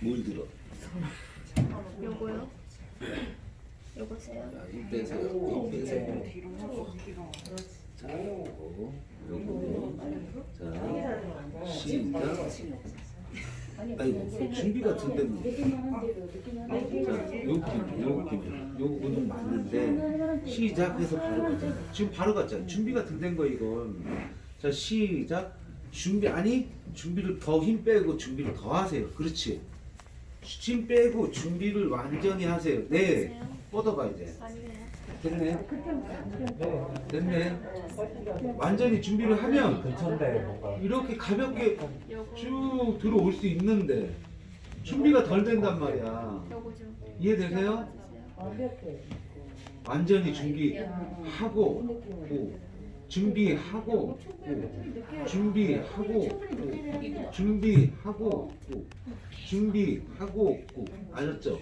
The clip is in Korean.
뭘 들어? 요거요? 요거세요? 자, 힘 빼세요. 힘 빼세요. 자, 요거, 요거. 자, 시작. 아이고, 준비가 된다고. 자, 요 낌, 요 낌, 요거는 맞는데 시작해서 바로 가자. 지금 바로 갔잖아. 준비가 된거 이건. 자, 시작. 준비 아니 준비를 더 힘 빼고 준비를 더 하세요. 그렇지. 힘 빼고 준비를 완전히 하세요. 네. 뻗어봐 이제. 아니에요. 됐네. 됐네. 완전히 준비를 하면 뭔가 이렇게 가볍게 쭉 들어올 수 있는데 준비가 덜 된단 말이야. 이해되세요? 주세요. 완전히 준비하고 오, 준비하고 오, 준비하고 오, 준비하고 오, 준비하고 오. 알았죠?